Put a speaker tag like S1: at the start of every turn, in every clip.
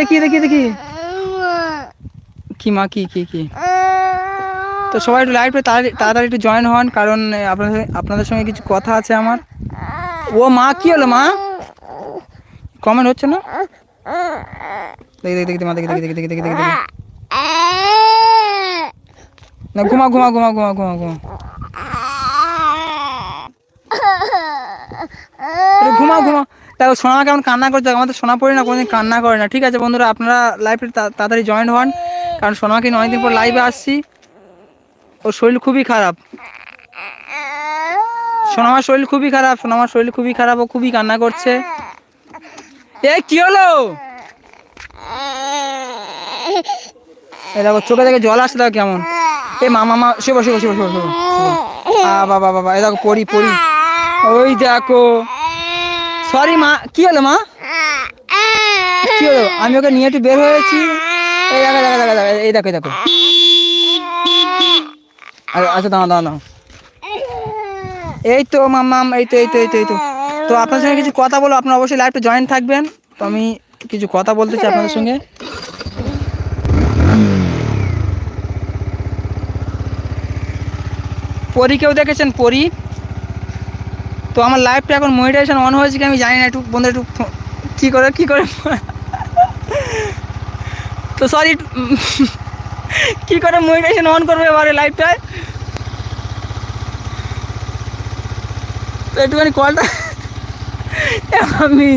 S1: দেখি দেখি দেখি। কি মা, কি কি কি? তো সবাই একটু লাইভে তাড়াতাড়ি একটু জয়েন হন, কারণ আপনাদের আপনাদের সঙ্গে কিছু কথা আছে আমার। ও মা, কি হলো মা? কমেন্ট হচ্ছে না? দেখি দেখি দেখি মা, দেখি দেখি দেখি দেখি দেখি দেখি। না, ঘুমা ঘুমা ঘুমা ঘুমা ঘুমা ঘুমা। একটু ঘুমাও দেখো সোনা কেমন কান্না করছে? আমাদের সোনা পড়ি না, কোনোদিন কান্না করে না। ঠিক আছে বন্ধুরা, আপনারা লাইভে তাড়াতাড়ি জয়েন হন। কারণ নিয়ে অনেকদিন পর লাইভে আসছি। ওর শরীর খুবই খারাপ। সোনামার শরীর খুবই খারাপ, সোনামার শরীর খুবই খারাপ, ও খুবই কান্না করছে। এ, কি হলো? এই দেখো, চোখে দেখে জল আসছে, দেখো কেমন। এ, মা মামা শুভ শুভ শুভ শুভ শুভ বাবা বাবা এই দেখো, পড়ি পড়ি। ওই দেখো সরি মা কি হলো, মা? কি হলো? আমি ওকে নিয়ে একটু বের হয়েছি। এই দেখো দেখো দেখো দেখো, এই দেখো দেখো। আচ্ছা দাঁড়া দাঁড়া এই তো মাম্মাম এই তো এই তো এই তো এই তো। তো আপনার সঙ্গে কিছু কথা বলো, আপনারা অবশ্যই লাইভটা জয়েন থাকবেন। তো আমি কিছু কথা বলতে চাই আপনাদের সঙ্গে। পরী কেউ দেখেছেন? পরি? তো আমার লাইভটা এখন মনিটাইজেশন অন হয়েছে কি আমি জানি না, একটু বন্ধু, একটু কী করে কী করে? তো সরি কী করে মনিটাইজেশন অন করবে এবারে লাইভটায় তো একটুখানি কলটা আমি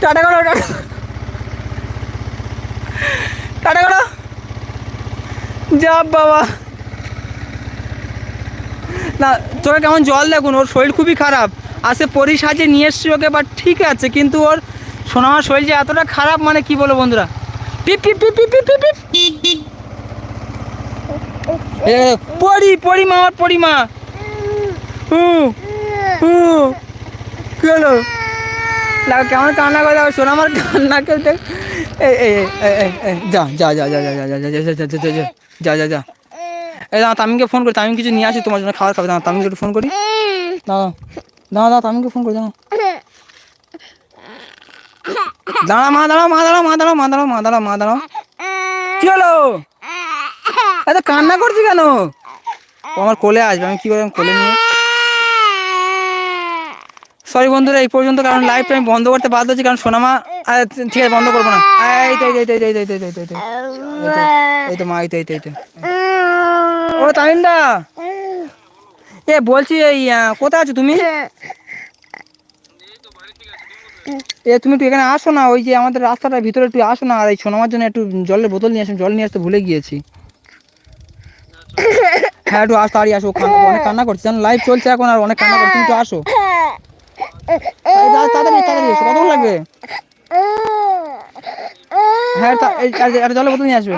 S1: টাটা করো, টাটা টাটা করো। যা বাবা। না, তোরা কেমন জল দেখুন, ওর শরীর খুবই খারাপ। আসে পরি সাজে নিয়ে এসছি ওকে বাট ঠিক আছে কিন্তু ওর সোনামার শরীর যে এতটা খারাপ মানে কি বলব বন্ধুরা পিপ পিপ পিপ পিপ পিপ পিপ পিপ পরি পরি মা আমার পরি মা হু হু কি হলো লাগা কেমন কান্না করে দেখো সোনা আমার কান্না কেউ দেখ যা যা যা যা যা যা যা দাঁড়া তামিমকে ফোন করি তামিম কিছু নিয়ে আসি তোমার জন্য খাবার খাবে দাঁড়া তামিমকে একটু ফোন করি দাঁড়া দাঁড়া দাঁড়া তামিমকে ফোন করে দাঁড়া দাঁড়া মা দাঁড়া মা দাঁড়া মা দাঁড়া মা দাঁড়া মা দাঁড়া মা দাঁড়া কি হলো এত কান্না করছি কেন ও আমার কোলে আসবে আমি কি করে কোলে নিয়ে সরি বন্ধুরা এই পর্যন্ত কারণ লাইভটা আমি বন্ধ করতে বাধ্য হচ্ছি কারণ সোনামা ঠিক আছে বন্ধ করব না এই তো এই তো এই তো এই তো এই তো এই তো মা এই তো এই তো এই তো ও তামিমদা এ বলছি এই কোথায় আছো তুমি? এ তুমি একটু এখানে আসো না ওই যে আমাদের রাস্তাটার ভিতরে একটু আসো না আর এই সোনামার জন্য একটু জলের বোতল নিয়ে আসো জল নিয়ে আসতে ভুলে গিয়েছি। হ্যাঁ একটু আস তাড়ি আসো অনেক কান্না করছে জানো লাইভ চলছে এখন আর অনেক কান্না করছে একটু আসো। তাড়াতাড়ি তাড়াতাড়ি এসো কতক্ষণ লাগবে? হ্যাঁ জলের বোতল নিয়ে আসবে।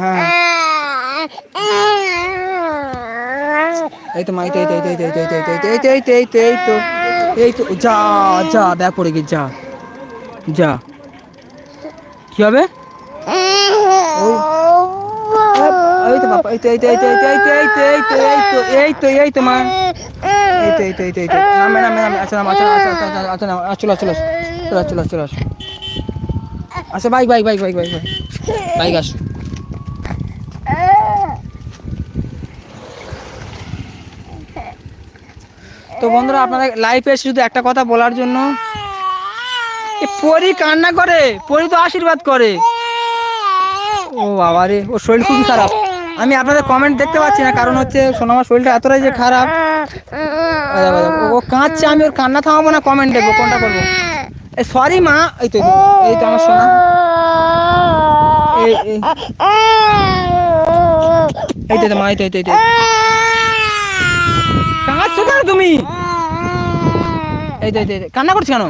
S1: হ্যাঁ। এই তো মা এই তো এই তো এই তো এই তো এই তো এই তো এই তো এই তো এই তো এই তো যা যা দেখ পড়ে গেছে যা যা কি হবে বাবা মা এই তো এই নামে নামে নামে আচ্ছা নাম আচ্ছা আচ্ছা আচ্ছা আচ্ছা আচ্ছা নাম চলো চলো চলো চলো চলো আচ্ছা bike bike bike bike bike bike bike আসো তো বন্ধুরা আপনাদের লাইফে এসে শুধু একটা কথা বলার জন্য পরি কান্না করে পরি তো আশীর্বাদ করে। ও বাবা রে ওর শরীর খুবই খারাপ। আমি আপনাদের কমেন্ট দেখতে পাচ্ছি না কারণ হচ্ছে সোনামার শরীরটা এতটাই যে খারাপ। ও কাঁদছে আমি ওর কান্না থামাবো না কমেন্ট দেখব কোনটা করব? সরি মা এই তো এই তো, আমার সোনা। এই তো, মা এই তো এই তো। কেন তুমি এই তো কান্না করছ কেন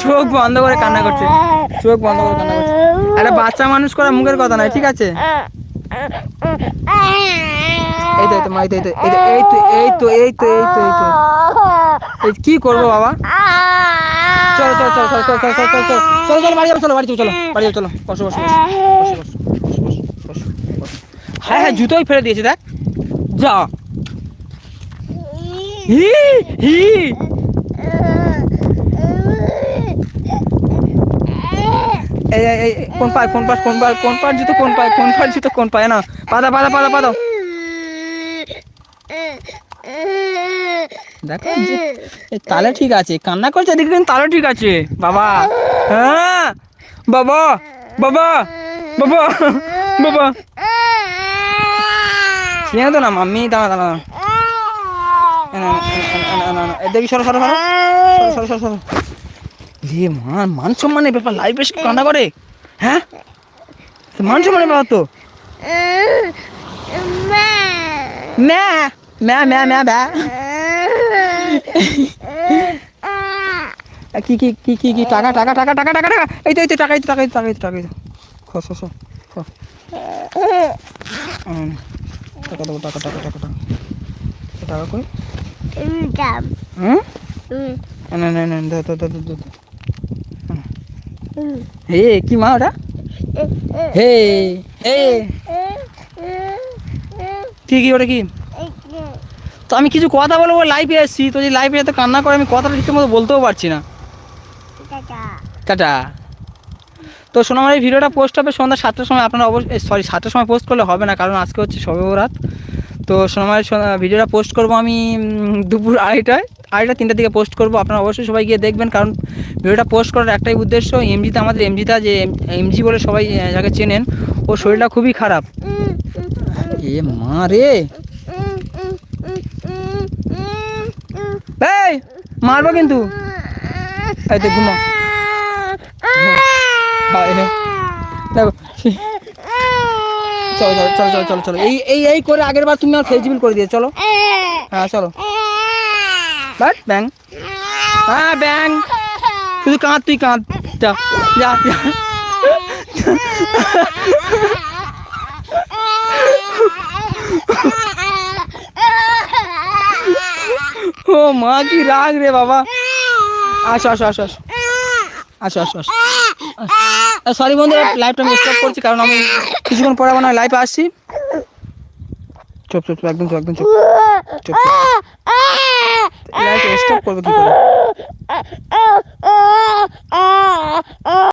S1: চোখ বন্ধ করে কান্না করছে চোখ বন্ধ করে কান্না করছে একটা বাচ্চা মানুষ করা মুখের কথা নয় ঠিক আছে এই তো এই তো মা এই তো এই তো এই তো এই তো এই তো এই তো এই তো কি করব বাবা চলো চলো চলো চলো চলো চলো চলো চলো চলো চলো বাড়ি যাব চলো বাড়ি যাব চলো বাড়ি যাব চলো বসো বসো বসো বসো বসো বসো বসো বসো বসো হ্যাঁ হ্যাঁ জুতোই ফেলে দিয়েছে দেখ যা। হি হি। কোন পায়, কোন পাশ কোন পায়, কোন পার জুতো, কোন পায়, কোন পার জুতো, কোন পায় না। পাদা পাদা পাদা পাদা। দেখো তালে ঠিক আছে, কান্না করছে দেখি কিন্তু তালে ঠিক আছে। বাবা হ্যাঁ বাবা বাবা বাবা বাবা তো না মাম্মি দাঁড়া দাঁড়া দেখি, সরো সরো সরো। সরো সরো সরো মান মান সম্মানের ব্যাপার লাইফ এসে কান্না করে। হ্যাঁ? মান সম্মানের ব্যাপার তো। ম্যা ম্যা ম্যা ম্যা কি কি কি কি কি, টাকা টাকা টাকা টাকা টাকা টাকা। এই তো এই তো, টাকা, এই তো, টাকা, এই তো, টাকা, এই তো টাকা দেবো টাকা টাকা টাকা টাকা। টাকা কই? হুম? না না না দে দে দে দে দে হে কি মা ওটা? হে হে। কি কি ওটা কি? তো আমি কিছু কথা বলব লাইভে আসছি তো যে লাইভে এত কান্না করে আমি কথাটা ঠিক মতো বলতেও পারছি না। টাটা। তো শোনামার এই ভিডিওটা পোস্ট হবে সন্ধ্যা সাতটার সময়। আপনারা অবশ্যই সরি সাতটার সময় পোস্ট করলে হবে না কারণ আজকে হচ্ছে সবে রাত তো সোনামার ভিডিওটা পোস্ট করব আমি দুপুর আড়াইটায় আড়াইটা তিনটার দিকে পোস্ট করব। আপনারা অবশ্যই সবাই গিয়ে দেখবেন কারণ ভিডিওটা পোস্ট করার একটাই উদ্দেশ্য এমজিতে আমাদের এমজিটা যে এমজি বলে সবাই যাকে চেনেন ওর শরীরটা খুবই খারাপ। এ মা রে! এই মারবো কিন্তু। এই ঘুমো। দেখো। চলো চলো চলো চলো চলো চলো। এই এই এই করে আগের বার তুমি আমার ফেজিবিল করে দিয়ে চলো। হ্যাঁ চলো। বাট ব্যাং হ্যাঁ ব্যাং তুই কাঁদ তুই কাঁদ। যা যা যা। ও মা, কি রাগ রে বাবা। আসো আসো আসো আসো। আসো আসো আসো। সরি বন্ধু লাইভটা আমি স্টপ করছি কারণ আমি কিছুক্ষণ পরে আমার লাইভে আসছি চুপ চুপ চুপ, একদম চুপ একদম চুপ। চুপ লাইভটা স্টপ করব কি করে?